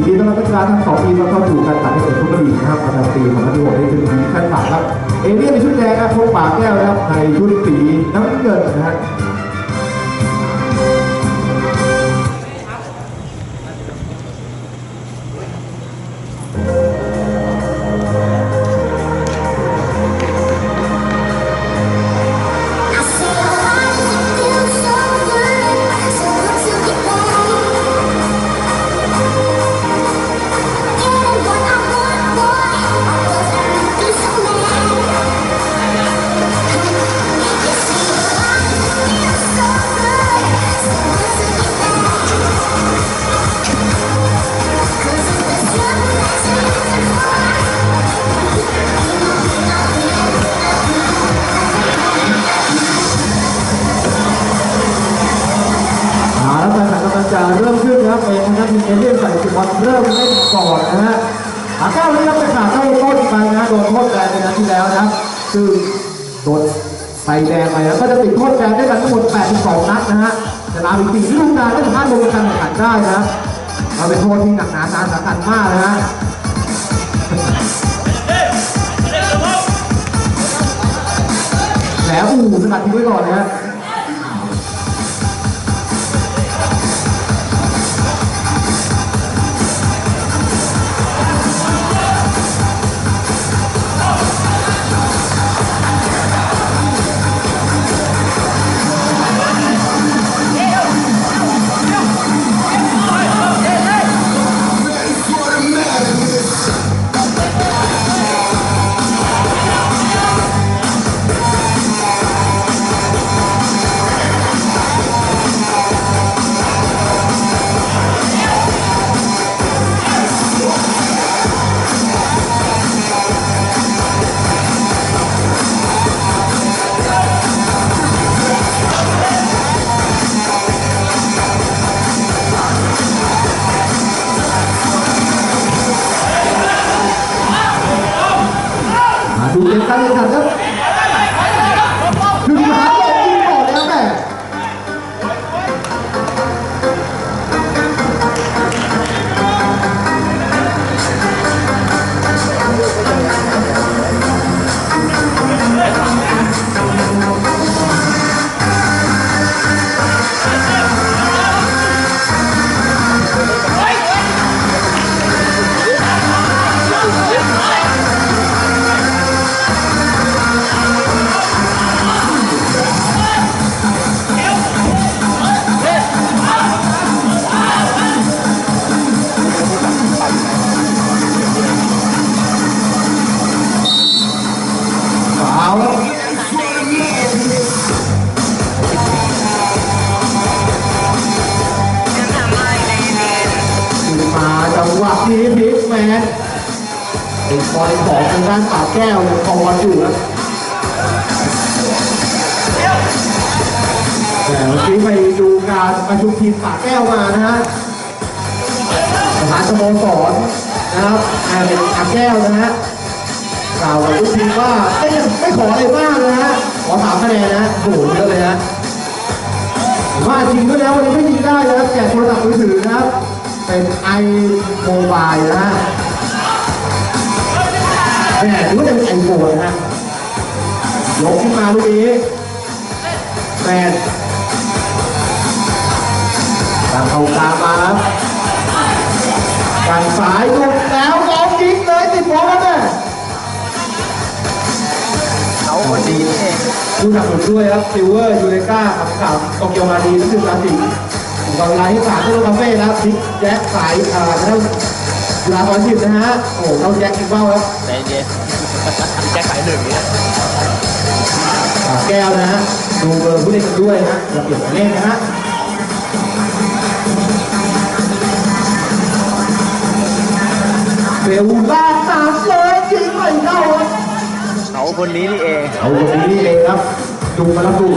ยินดีต้อนรับนักกีฬาทั้งสองทีมเข้าสู่การตัดให้เป็นทุกลีนะครับประจำปี2016ได้ถึงทีมขั้นต่ำครับ เอเลี่ยนในชุดแดงครับพงปากแก้วนะครับในชุดสีน้ำเงินนะฮะ ก่อนนะฮะอาก้านี้ครับไปขาดเข้าต้นไปนะโดนโทษแบนในนัดที่แล้วนะครับซึ่งโดนใบแดงไปแล้วก็จะติดโทษแบนด้วยกันทั้งหมด 82 นัดนะฮะจะลาอีก4ฤดูกาลไม่สามารถลงการแข่งขันได้นะเราเป็นโทษที่หนักหนาสาหัสสาหัสมากนะฮะแหลอู่สกัดทิ้งไว้ก่อนนะฮะ แก้วยังคองบอลอยู่ครับแต่เมื่อกี้ไปดูการประชุมทีมปากแก้วมานะฮะประธานสโมสรนะครับแอนเป็นปากแก้วนะฮะกล่าวกับลูกทีมว่าไม่ไม่ขออะไรมากนะฮะขอสามคะแนนนะโหเยอะเลยนะว่าจริงด้วยแล้ววันนี้ไม่ยิงได้นะครับแจกโทรศัพท์มือถือนะครับ เป็นไอโมบายนะฮะ แหมถือว่าจะเป็นไอโฟนนะฮะยกขึ้นมาลูกนี้แมนตามเข้ากลางมาครับการสายลูกแล้วลองยิงเลยติดบอลแล้วเนี่ยเขาคนดีนี่เองดูหนักหนุนด้วยครับซิลเวอร์ยูเลกาขับข่าวโตเกียวมาดีนี่คือราศีตอนเวลาที่สามที่โรคาเฟ่นะครับพิกแจ็คสายอ่า เท่าจุฬาสอนสิบนะฮะ โอ้โหเท่าแจ็คกินเบ้าครับใจเย็นแจ็คสายหนึ่งเนี่ยอ่าแก้วนะฮะ ดูเบอร์ผู้เล่นกันด้วยนะอย่าเปลี่ยนหมายเลขนะฮะเบลล่าตามเลยยิงไม่เข้าครับเขาคนนี้นี่เองเอาตรงนี้นี่เองครับ ดูมาแล้วดู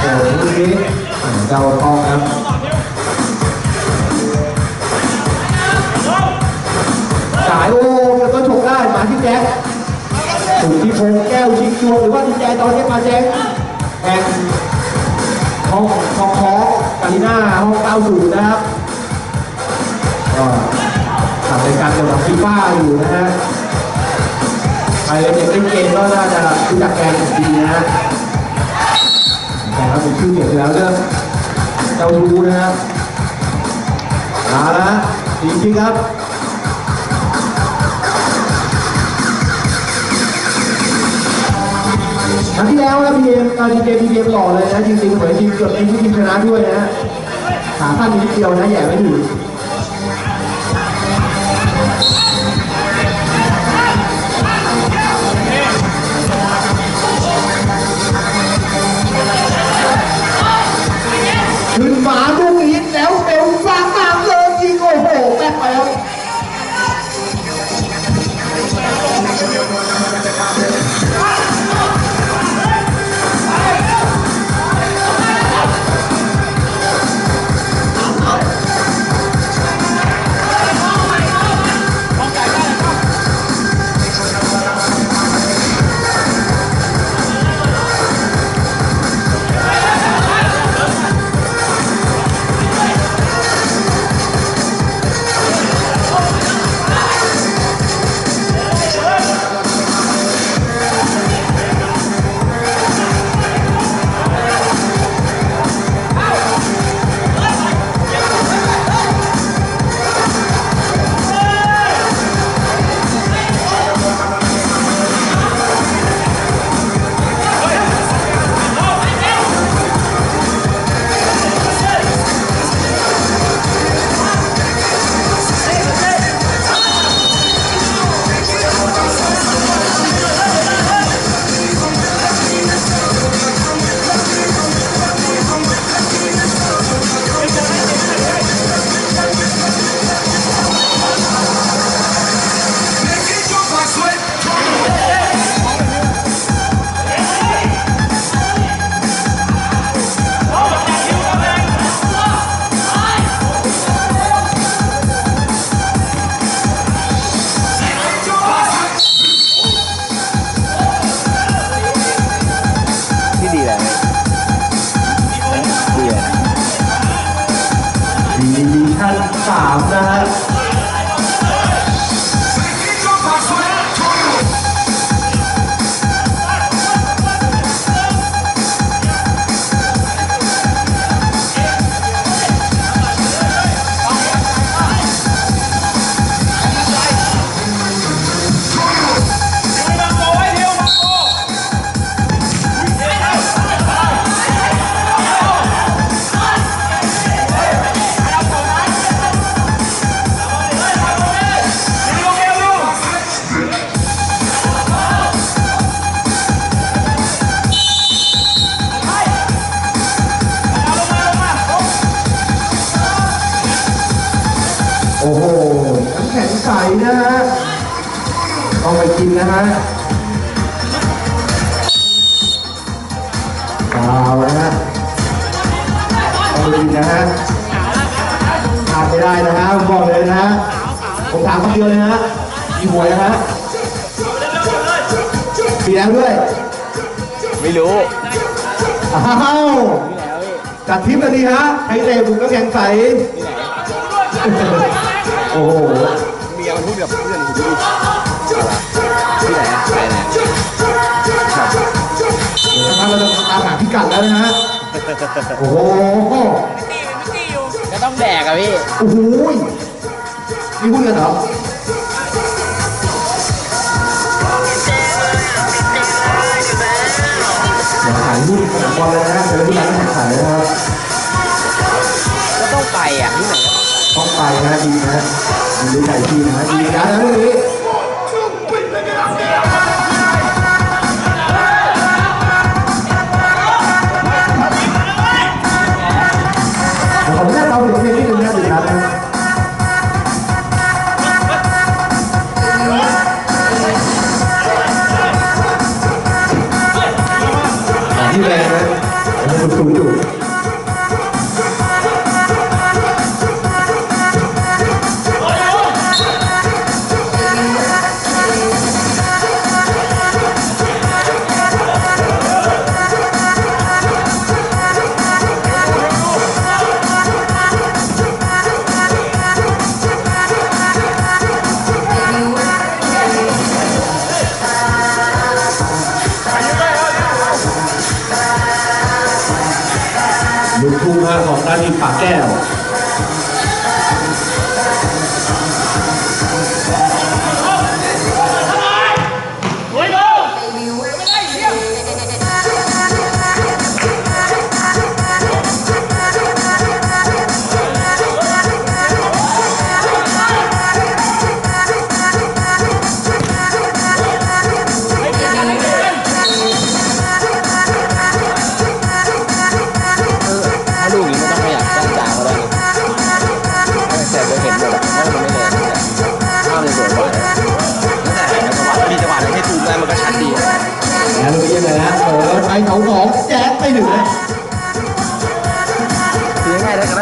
โอ้โหลูกนี้อ่าเจ้าทองครับ รือว่าที่แจตอนนี้มาแจ็คแอนห้องห้องคอกาลิน่าห้องเก้าศูนย์นะครับก็ทำรายการเกี่ยวกับฟีฟ่าอยู่นะฮะใครเด็กเล่นเกมก็น่าจะรู้จักแกอย่างดีนะฮะแต่ถ้าเป็นชื่อเสียงแล้วเรื่องเจ้ารู้นะฮะเอาละฮะดีจริงครับ ครั้งที่แล้วนะพีเอ็มตีเกมพีเอ็มหล่อเลยนะจริงๆเหมือนทีมเกือบเป็นทีมชนะด้วยนะขาท่านนิดเดียวนะแย่ไม่ถึง อ้โหแข็งใสนะฮะต้องไปกินนะฮะเอาละฮะต้องไปกินนะฮะทานไม่ได้นะฮะผมบอกเลยนะฮะผมถามคำเดียวเลยนะฮะมีหวยนะฮะมีแล้วด้วย ไม่รู้ อ้าวจัดทิปกันดีฮะให้เตะบุกน้ำแข็งใส โอ้โหเมียมันพูดกับเพื่อนอยู่ดีที่ไหนอะไปไหนเดี๋ยวสักพักเราจะตามหาพิกัดแล้วนะฮะ โอ้โหก็ต้องแดกอะพี่ โอ้โหนี่พูดกันเหรอเดี๋ยวถ่ายรูปสนามบอลเลยนะฮะเจอที่ร้านแข่งขันเลยนะครับ ก็ต้องไปอะที่ไหนต้องไป นะดีนะดีด้วยใจพี่นะดีนะนะเรื่องนี้เดี๋ยวผมแรกเราถึงเพลงที่หนึ่งนะดีนะนะอ่าที่แรงนะยังสูงๆอยู่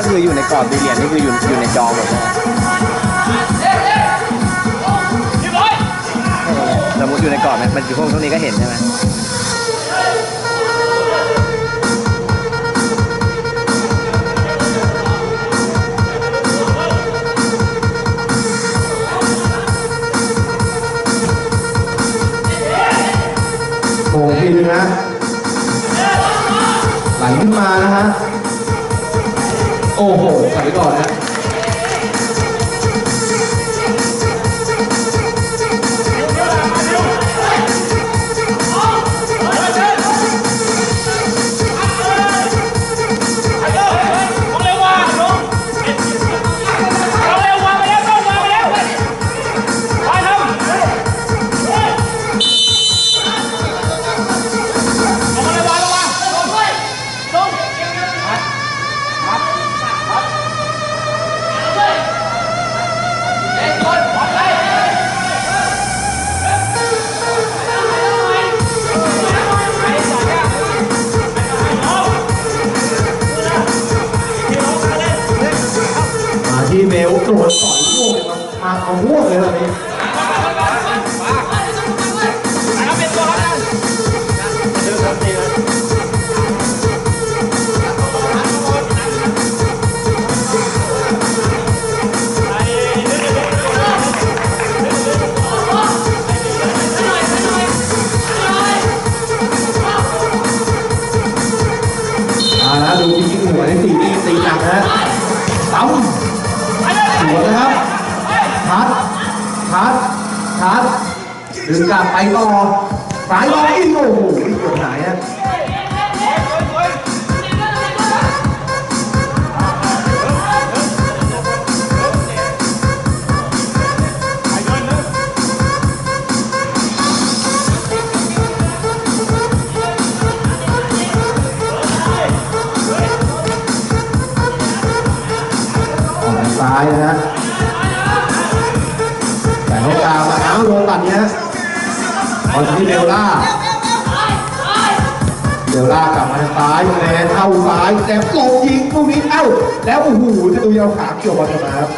คืออยู่ในกรอบสี่เหลี่ยมนี่คืออยู่อยู่ในจอหมดเลยสมมติอยู่ในกรอบมันอยู่พวกตรงนี้ก็เห็นใช่ไหมโอ้พี่นึงนะไหลขึ้นมานะฮะ 哦吼才到来 ลากลับมาซ้ายแมนเข้าซ้ายแต่โกงยิงลูกนี้เอ้า แล้วโอ้โหจะดูยาวขาเกี่ยวบอลมาครับ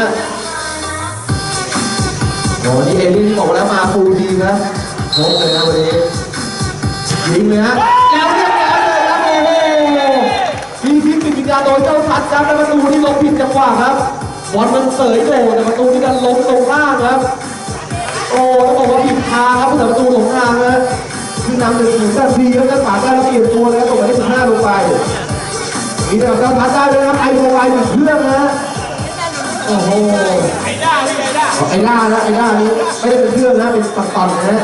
ฮะโอ้นี่เอมี่ที่บอกแล้วมาฟูลทีมครัครบเลยนะวันนี้ยิงเลยฮะแล้วเรียบร้อเลยครัโอ้โหมีทีมติดวิญญาณโดยเจ้าทัดครับแล้ประตูที่ล้มผิดจังหวะครับบอลมันเสยโดนแต่ประตูที่ดันล้มตรงล่างครับ โอ้ต้องบอกว่าผิดทางครับแต่ประตูหลงทางนะคือนำหนึ่งศูนย์แต่ทีแล้วก็ฝาได้เปลี่ยนตัวแล้วตกไปที่สิบห้าลงไปมีแต่เจ้าพัดได้เลยครัไอโดไอหนึ่งเครื่องนะ โอ้โห ไอ้ด้าพี่ไอ้ด้าไอ้ล่านะไอ้ล่านี้ไม่ได้เป็นเครื่องนะเป็นตอนๆนะฮะ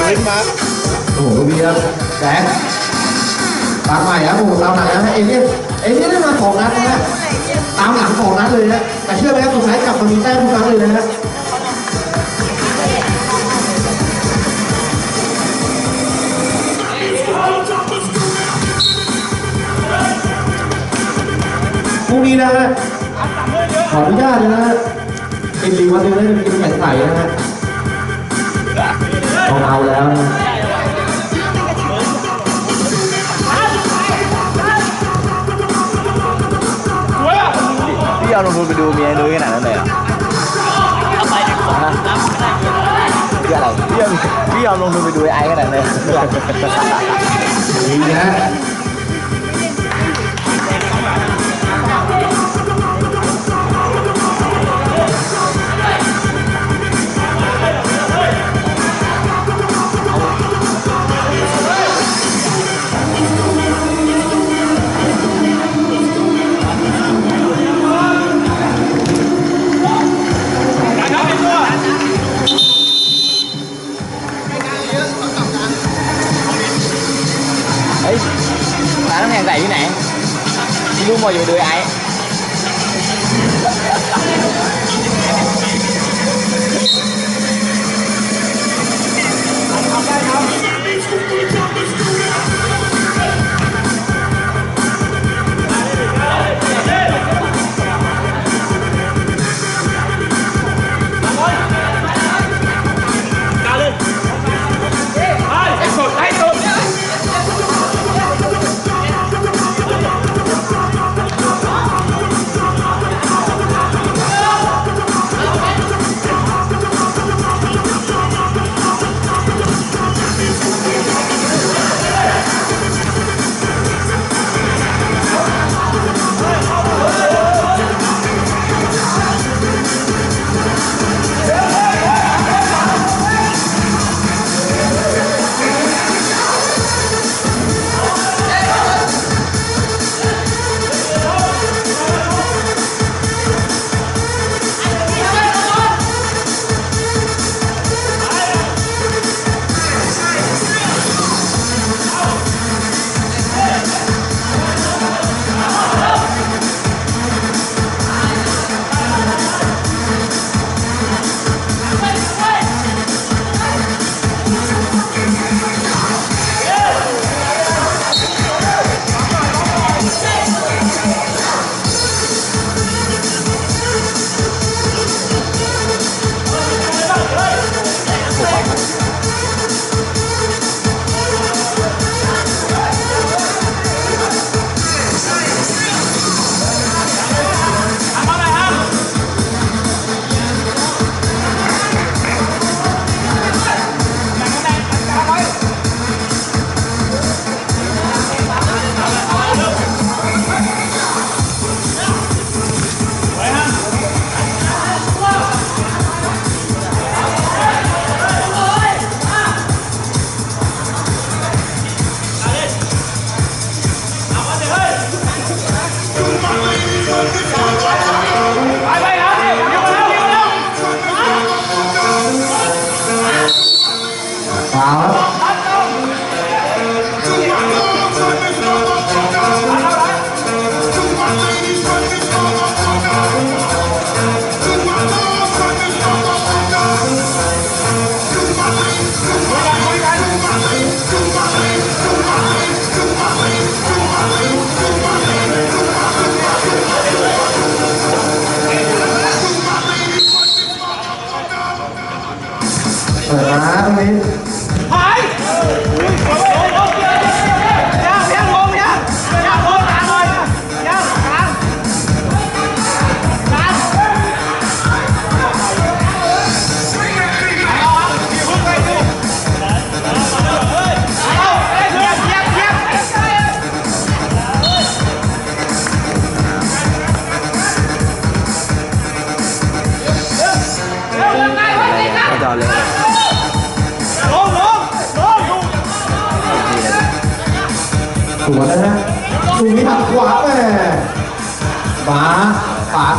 ขึ้นมาโอ้โหดูดีครับแจ็ค ตามใหม่ครับโอ้โหตามหลังนะฮะเอเลี่ยนเอเลี่ยนได้มาสองนัดนะฮะตามหลังสองนัดเลยนะแต่เชื่อไหมครับสุดท้ายกลับมามีแต้มทุกครั้งเลยนะฮะพรุ่งนี้นะฮะขออนุญาตเลยนะฮะเป็นลีวันหนึงนะเป็นแข่งใสนะฮะต้องเอาแล้วนะ เอาลงทุนไปดูเมียนุ้ยขนาดนั้นเลยเหรอฮะพี่อะไรพี่เอาพี่เอาลงทุนไปดูไอ้ขนาดนั้นเลยเพื่อดีนะ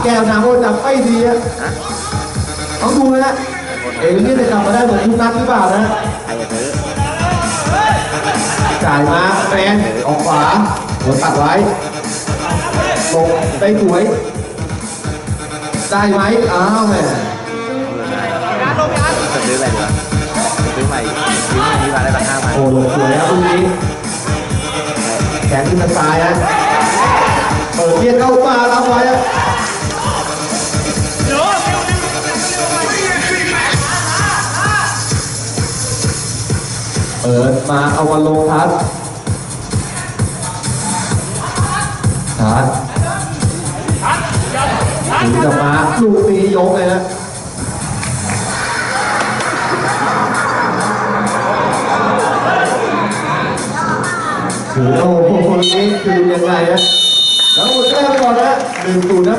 ก้วน้ำโอ้จับไม่ดีอะต้องดูนะฮะเอเลี่ยนจะกลับมาได้เหมือนทุกนัดหรือเปล่านะใครจะซื้อจ่ายมาแฟนออกขวาหัวตัดไว้ลงได้สวย ได้ไหมอ้าวแม่จะซื้ออะไรดีวะซื้อใหม่ซื้อใหม่ที่ร้านได้ราคาพันโอ้ลงสวยครับตรงนี้แขนขึ้นทางซ้ายฮะเปิดเกียร์เข้ามารับไว้ ฮะเปิดมาเอาวันลงทัดทัดถึงจะมาลูกนี้ยกเลยนะคือโอ้โหคนนี้คือยังไงฮะแล้วหมดแต้มก่อนนะหนึ่งศูนนะ